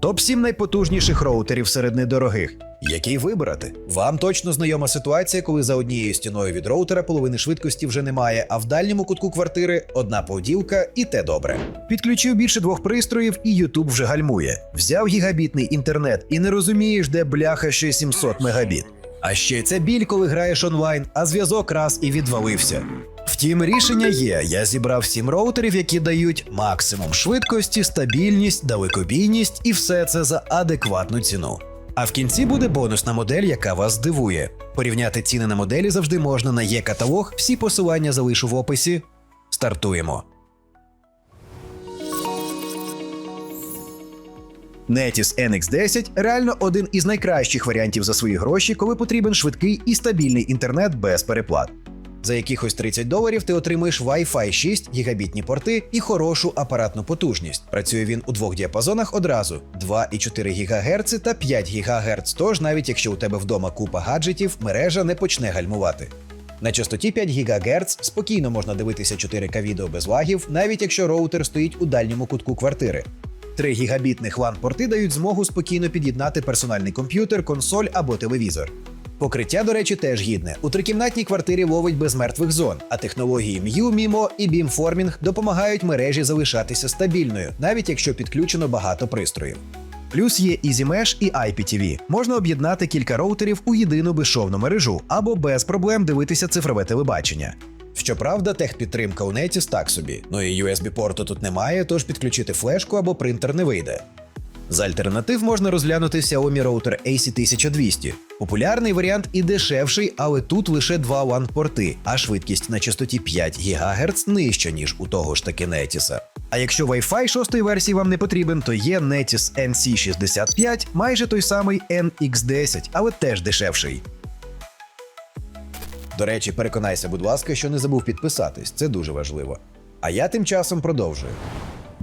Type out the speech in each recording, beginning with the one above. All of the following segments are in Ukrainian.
Топ 7 найпотужніших роутерів серед недорогих. Який вибрати? Вам точно знайома ситуація, коли за однією стіною від роутера половини швидкості вже немає, а в дальньому кутку квартири одна поділка, і те добре. Підключив більше двох пристроїв, і YouTube вже гальмує. Взяв гігабітний інтернет і не розумієш, де бляха ще 700 мегабіт. А ще це біль, коли граєш онлайн, а зв'язок раз і відвалився. Втім, рішення є. Я зібрав сім роутерів, які дають максимум швидкості, стабільність, далекобійність і все це за адекватну ціну. А в кінці буде бонусна модель, яка вас здивує. Порівняти ціни на моделі завжди можна на є-каталог. Всі посилання залишу в описі. Стартуємо. Netis NX10 реально один із найкращих варіантів за свої гроші, коли потрібен швидкий і стабільний інтернет без переплат. За якихось 30 доларів ти отримуєш Wi-Fi 6, гігабітні порти і хорошу апаратну потужність. Працює він у двох діапазонах одразу: 2,4 ГГц та 5 ГГц. Тож навіть якщо у тебе вдома купа гаджетів, мережа не почне гальмувати. На частоті 5 ГГц спокійно можна дивитися 4К відео без лагів, навіть якщо роутер стоїть у дальньому кутку квартири. 3 гігабітних LAN-порти дають змогу спокійно під'єднати персональний комп'ютер, консоль або телевізор. Покриття, до речі, теж гідне. У трикімнатній квартирі ловить без мертвих зон, а технології Mew, MIMO і Beamforming допомагають мережі залишатися стабільною, навіть якщо підключено багато пристроїв. Плюс є EasyMesh і IPTV. Можна об'єднати кілька роутерів у єдину безшовну мережу або без проблем дивитися цифрове телебачення. Щоправда, техпідтримка у Netis так собі. Ну і USB-порту тут немає, тож підключити флешку або принтер не вийде. З альтернатив можна розглянути Xiaomi роутер AC1200. Популярний варіант і дешевший, але тут лише два LAN-порти, а швидкість на частоті 5 ГГц нижча, ніж у того ж таки Netis. А якщо Wi-Fi шостої версії вам не потрібен, то є Netis NC65, майже той самий NX10, але теж дешевший. До речі, переконайся, будь ласка, що не забув підписатись, це дуже важливо. А я тим часом продовжую.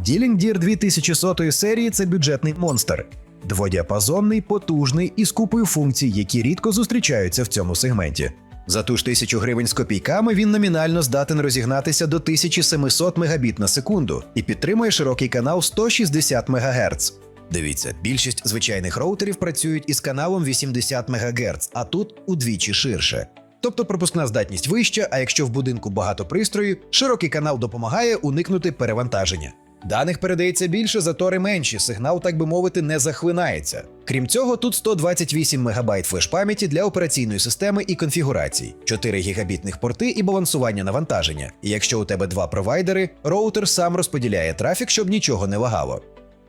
Ділінг Дір 2100 серії це бюджетний монстр. Дводіапазонний, потужний і з купою функцій, які рідко зустрічаються в цьому сегменті. За ту ж тисячу гривень з копійками він номінально здатен розігнатися до 1700 Мбіт на секунду і підтримує широкий канал 160 МГц. Дивіться, більшість звичайних роутерів працюють із каналом 80 МГц, а тут удвічі ширше. Тобто пропускна здатність вища, а якщо в будинку багато пристроїв, широкий канал допомагає уникнути перевантаження. Даних передається більше, затори менші, сигнал, так би мовити, не захлинається. Крім цього, тут 128 МБ флеш-пам'яті для операційної системи і конфігурацій, 4 гігабітних порти і балансування навантаження. І якщо у тебе два провайдери, роутер сам розподіляє трафік, щоб нічого не лагало.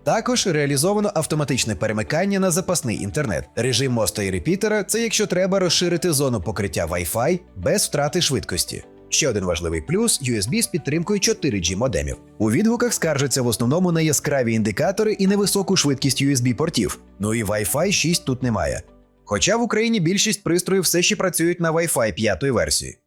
Також реалізовано автоматичне перемикання на запасний інтернет. Режим моста і репітера це якщо треба розширити зону покриття Wi-Fi без втрати швидкості. Ще один важливий плюс USB з підтримкою 4G модемів. У відгуках скаржаться в основному на яскраві індикатори і невисоку швидкість USB портів. Ну і Wi-Fi 6 тут немає. Хоча в Україні більшість пристроїв все ще працюють на Wi-Fi 5 версії.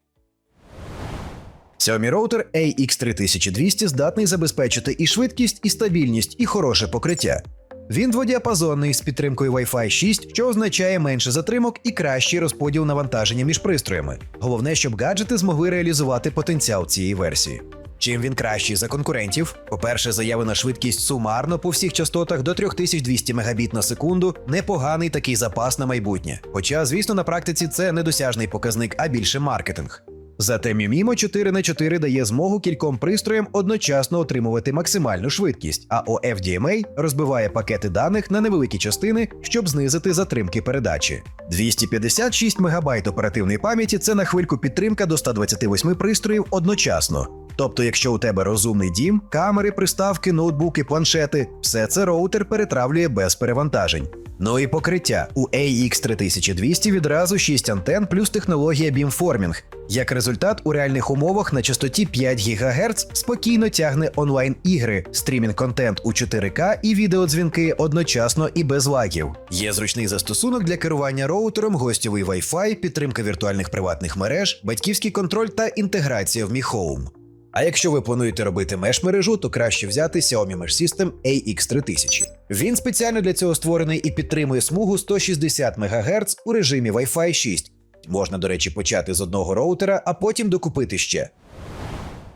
Xiaomi роутер AX3200 здатний забезпечити і швидкість, і стабільність, і хороше покриття. Він дводіапазонний з підтримкою Wi-Fi 6, що означає менше затримок і кращий розподіл навантаження між пристроями. Головне, щоб гаджети змогли реалізувати потенціал цієї версії. Чим він кращий за конкурентів? По-перше, заявлена швидкість сумарно по всіх частотах до 3200 Мбіт на секунду непоганий такий запас на майбутнє. Хоча, звісно, на практиці це недосяжний показник, а більше маркетинг. Зате Мімімо 4 на 4 дає змогу кільком пристроям одночасно отримувати максимальну швидкість, а OFDMA розбиває пакети даних на невеликі частини, щоб знизити затримки передачі. 256 МБ оперативної пам'яті це на хвильку підтримка до 128 пристроїв одночасно. Тобто, якщо у тебе розумний дім, камери, приставки, ноутбуки, планшети, все це роутер перетравлює без перевантажень. Ну і покриття у AX3200 відразу 6 антен плюс технологія Beamforming. Як результат, у реальних умовах на частоті 5 ГГц спокійно тягне онлайн-ігри, стрімінг контент у 4К і відеодзвінки одночасно і без лагів. Є зручний застосунок для керування роутером, гостєвий Wi-Fi, підтримка віртуальних приватних мереж, батьківський контроль та інтеграція в Mi Home. А якщо ви плануєте робити меш-мережу, то краще взяти Xiaomi Mesh System AX3000. Він спеціально для цього створений і підтримує смугу 160 МГц у режимі Wi-Fi 6. Можна, до речі, почати з одного роутера, а потім докупити ще.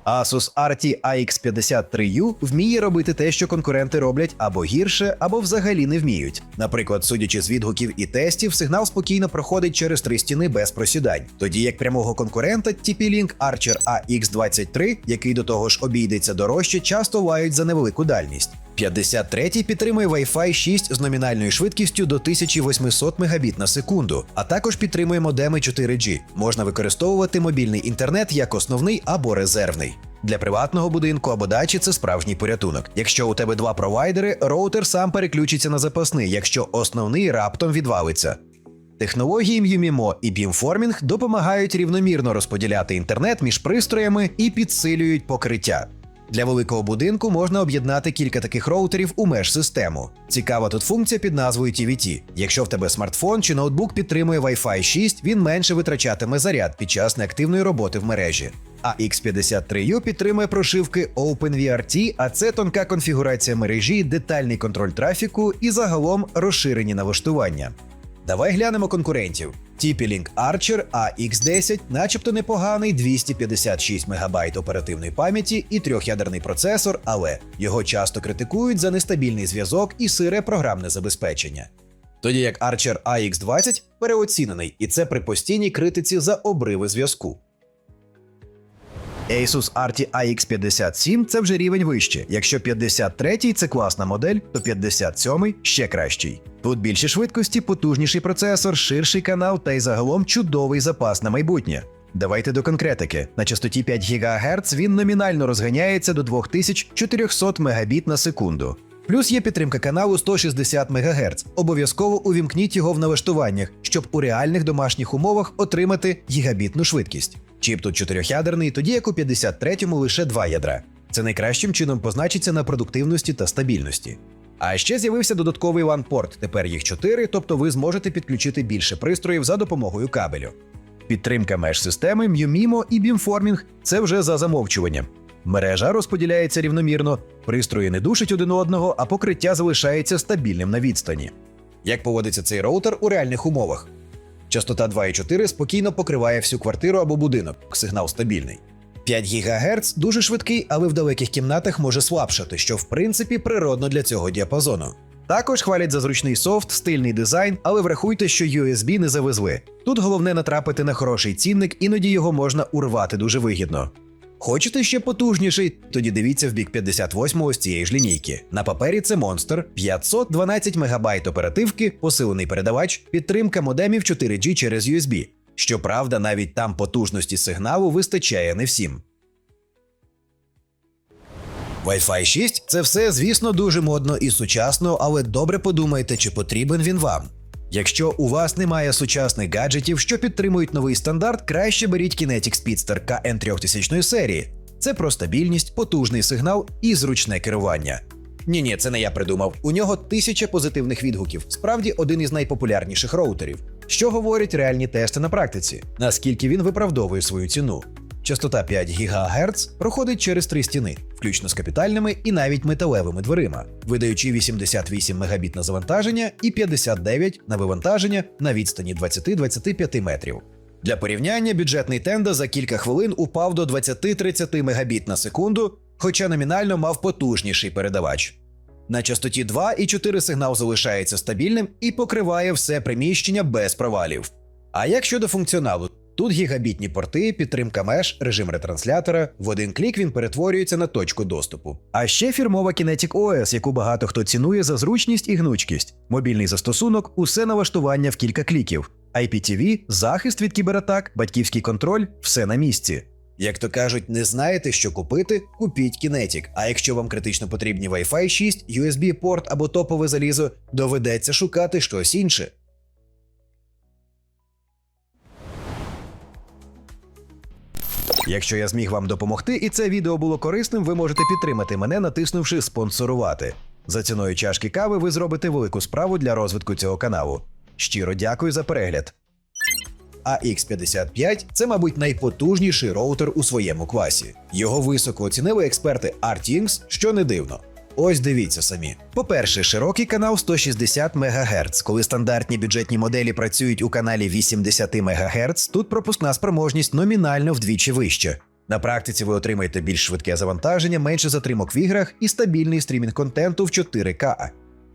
Asus RT AX53U вміє робити те, що конкуренти роблять або гірше, або взагалі не вміють. Наприклад, судячи з відгуків і тестів, сигнал спокійно проходить через три стіни без просідань. Тоді як прямого конкурента TP-Link Archer AX23, який до того ж обійдеться дорожче, часто лають за невелику дальність. 53-й підтримує Wi-Fi 6 з номінальною швидкістю до 1800 Мбіт на секунду, а також підтримує модеми 4G. Можна використовувати мобільний інтернет як основний або резервний. Для приватного будинку або дачі це справжній порятунок. Якщо у тебе два провайдери, роутер сам переключиться на запасний, якщо основний раптом відвалиться. Технології MUMIMO і Beamforming допомагають рівномірно розподіляти інтернет між пристроями і підсилюють покриття. Для великого будинку можна об'єднати кілька таких роутерів у меж-систему. Цікава тут функція під назвою TVT. Якщо в тебе смартфон чи ноутбук підтримує Wi-Fi 6, він менше витрачатиме заряд під час неактивної роботи в мережі. А X53U підтримує прошивки OpenVRT, а це тонка конфігурація мережі, детальний контроль трафіку і загалом розширені налаштування. Давай глянемо конкурентів. TP-Link Archer AX10, начебто непоганий 256 МБ оперативної пам'яті і трьохядерний процесор, але його часто критикують за нестабільний зв'язок і сире програмне забезпечення. Тоді як Archer AX20 переоцінений, і це при постійній критиці за обриви зв'язку. Asus RT AX57 це вже рівень вище. Якщо 53-й це класна модель, то 57-й ще кращий. Тут більші швидкості, потужніший процесор, ширший канал та й загалом чудовий запас на майбутнє. Давайте до конкретики. На частоті 5 ГГц він номінально розганяється до 2400 Мбіт на секунду. Плюс є підтримка каналу 160 МГц. Обов'язково увімкніть його в налаштуваннях, щоб у реальних домашніх умовах отримати гігабітну швидкість. Чіп тут чотирьохядерний, тоді як у 53-му лише два ядра. Це найкращим чином позначиться на продуктивності та стабільності. А ще з'явився додатковий LAN-порт, тепер їх 4, тобто ви зможете підключити більше пристроїв за допомогою кабелю. Підтримка меж-системи, MUMIMO і Beamforming – це вже за замовчуванням. Мережа розподіляється рівномірно, пристрої не душать один одного, а покриття залишається стабільним на відстані. Як поводиться цей роутер у реальних умовах? Частота 2,4 спокійно покриває всю квартиру або будинок, сигнал стабільний. 5 ГГц дуже швидкий, але в далеких кімнатах може слабшати, що в принципі природно для цього діапазону. Також хвалять за зручний софт, стильний дизайн, але врахуйте, що USB не завезли. Тут головне натрапити на хороший цінник, іноді його можна урвати дуже вигідно. Хочете ще потужніший? Тоді дивіться в бік 58-го з цієї ж лінійки. На папері це монстр, 512 МБ оперативки, посилений передавач, підтримка модемів 4G через USB. Щоправда, навіть там потужності сигналу вистачає не всім. Wi-Fi 6 це все, звісно, дуже модно і сучасно, але добре подумайте, чи потрібен він вам. Якщо у вас немає сучасних гаджетів, що підтримують новий стандарт, краще беріть Kinetic Speedster KN 3000 серії. Це про стабільність, потужний сигнал і зручне керування. Ні, ні, це не я придумав. У нього тисяча позитивних відгуків. Справді один із найпопулярніших роутерів. Що говорять реальні тести на практиці? Наскільки він виправдовує свою ціну? Частота 5 ГГц проходить через три стіни, включно з капітальними і навіть металевими дверима, видаючи 88 Мбіт на завантаження і 59 на вивантаження на відстані 20-25 метрів. Для порівняння бюджетний тенда за кілька хвилин упав до 20-30 Мбіт на секунду, хоча номінально мав потужніший передавач. На частоті 2 і 4 сигнал залишається стабільним і покриває все приміщення без провалів. А як щодо функціоналу? Тут гігабітні порти, підтримка меж, режим ретранслятора. В один клік він перетворюється на точку доступу. А ще фірмова Kinetic OS, яку багато хто цінує за зручність і гнучкість. Мобільний застосунок, усе налаштування в кілька кліків. IPTV, захист від кібератак, батьківський контроль все на місці. Як то кажуть, не знаєте, що купити, купіть Kinetic. А якщо вам критично потрібні Wi-Fi 6, USB порт або топове залізо, доведеться шукати щось інше. Якщо я зміг вам допомогти і це відео було корисним, ви можете підтримати мене, натиснувши спонсорувати. За ціною чашки кави ви зробите велику справу для розвитку цього каналу. Щиро дякую за перегляд. А X55 це, мабуть, найпотужніший роутер у своєму класі. Його високо оцінили експерти Artings, що не дивно. Ось дивіться самі. По-перше, широкий канал 160 МГц. Коли стандартні бюджетні моделі працюють у каналі 80 МГц, тут пропускна спроможність номінально вдвічі вища. На практиці ви отримаєте більш швидке завантаження, менше затримок в іграх і стабільний стрімінг контенту в 4К.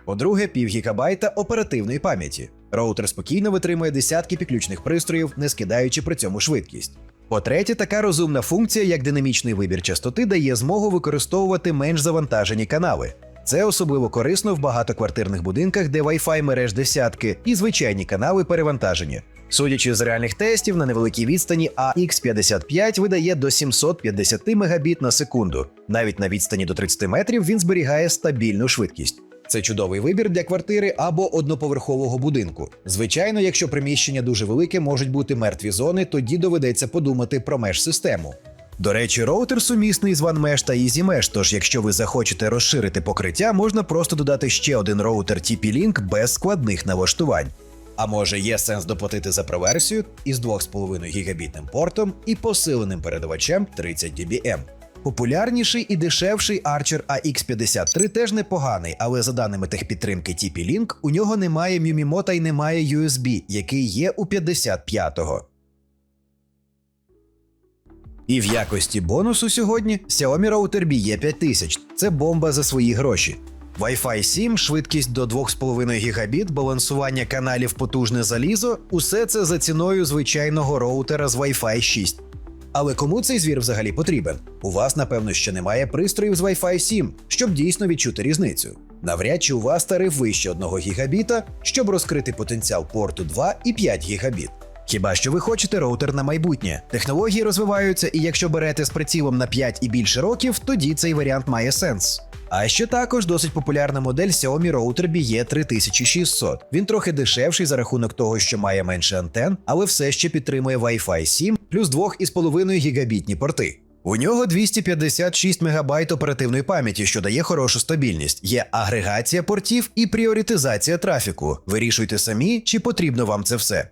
По-друге, пів гігабайта оперативної пам'яті. Роутер спокійно витримує десятки підключних пристроїв, не скидаючи при цьому швидкість. По-третє, така розумна функція, як динамічний вибір частоти, дає змогу використовувати менш завантажені канали. Це особливо корисно в багатоквартирних будинках, де Wi-Fi мереж десятки і звичайні канали перевантажені. Судячи з реальних тестів, на невеликій відстані AX55 видає до 750 Мбіт на секунду. Навіть на відстані до 30 метрів він зберігає стабільну швидкість. Це чудовий вибір для квартири або одноповерхового будинку. Звичайно, якщо приміщення дуже велике, можуть бути мертві зони, тоді доведеться подумати про меж-систему. До речі, роутер сумісний з OneMesh та EasyMesh, тож якщо ви захочете розширити покриття, можна просто додати ще один роутер TP-Link без складних налаштувань. А може є сенс доплатити за проверсію із 2,5 гігабітним портом і посиленим передавачем 30 dBm. Популярніший і дешевший Archer AX53 теж непоганий, але за даними техпідтримки TP-Link, у нього немає MIMIMO і немає USB, який є у 55-го. І в якості бонусу сьогодні Xiaomi Router BE 5000. Це бомба за свої гроші. Wi-Fi 7, швидкість до 2,5 Гбіт, балансування каналів потужне залізо усе це за ціною звичайного роутера з Wi-Fi 6. Але кому цей звір взагалі потрібен? У вас, напевно, ще немає пристроїв з Wi-Fi 7, щоб дійсно відчути різницю. Навряд чи у вас тариф вище 1 гігабіта, щоб розкрити потенціал порту 2 і 5 гігабіт. Хіба що ви хочете роутер на майбутнє? Технології розвиваються, і якщо берете з прицілом на 5 і більше років, тоді цей варіант має сенс. А ще також досить популярна модель Xiaomi Router BE 3600. Він трохи дешевший за рахунок того, що має менше антен, але все ще підтримує Wi-Fi 7 плюс 2,5 гігабітні порти. У нього 256 МБ оперативної пам'яті, що дає хорошу стабільність. Є агрегація портів і пріоритизація трафіку. Вирішуйте самі, чи потрібно вам це все.